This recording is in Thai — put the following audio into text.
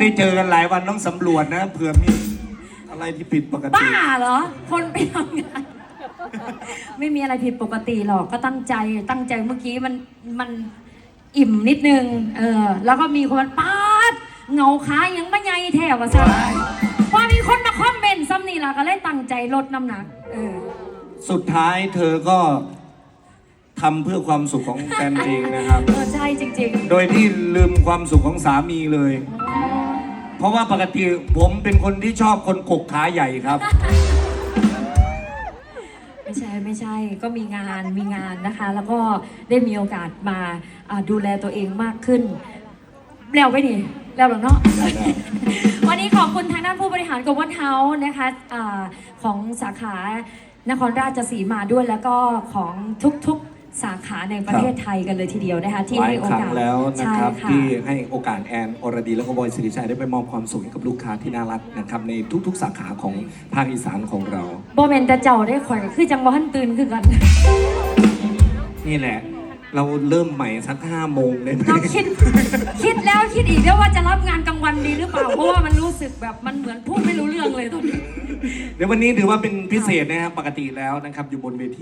ได้เจอกันหลายวันต้องสำรวจนะเผื่อมีอะไรที่ผิดปกติ บ้าเหรอ คนไปทำงาน ไม่มีอะไรผิดปกติหรอกก็ตั้งใจตั้งใจเมื่อกี้มันมันอิ่มนิดนึง เออ แล้วก็มีคนปาดเงาขายังไม่ใหญ่แถวอะซะพอมีคนมาคอมเมนต์ซ้ำนี่ล่ะก็เลยตั้งใจลดน้ำหนัก เออ สุดท้ายเธอก็ทำเพื่อความสุขของแฟนเองนะครับ เออใช่จริงโดยที่ลืมความสุขของสามีเลย เพราะว่าปกติผมเป็นคนที่ชอบคนกกขาใหญ่ครับๆไม่ใช่ไม่ใช่ก็มีงานมีงานนะคะ แล้วก็ได้มีโอกาสมาอ่าดูแลตัวเองมากขึ้น แล้วไปนี่แล้วเหรอเนาะ วันนี้ขอบคุณทางด้านผู้บริหารกบวนเฮาส์นะคะอาของสาขานครราชสีมาด้วยแล้วก็ของทุกๆ สาขาในประเทศไทยกันเลยทีเดียวนะคะที่หลายให้โอครั้งกาสแล้วนะครับใช่ที่ให้โอกาสแอนอรดีแล้วก็บอยสิริชัยได้ไปมอบความสุขให้กับลูกค้าที่น่ารักนะครับในทุกๆ สาขาของภาคอีสานของเรา โบเมนแต่เจ้าได้ข่อยก็คือจังหวะท่านตื่นคือกันนี่แหละ เราเริ่มใหม่สักห้าโมงเลยไหม เราคิด คิดแล้วคิดอีกด้วยว่าจะรับงานกลางวันดีหรือเปล่าเพราะว่ามันรู้สึกแบบมันเหมือนพูดไม่รู้เรื่องเลยตอนนี้ เดี๋ยววันนี้ถือว่าเป็นพิเศษนะครับปกติแล้วนะครับอยู่บนเวที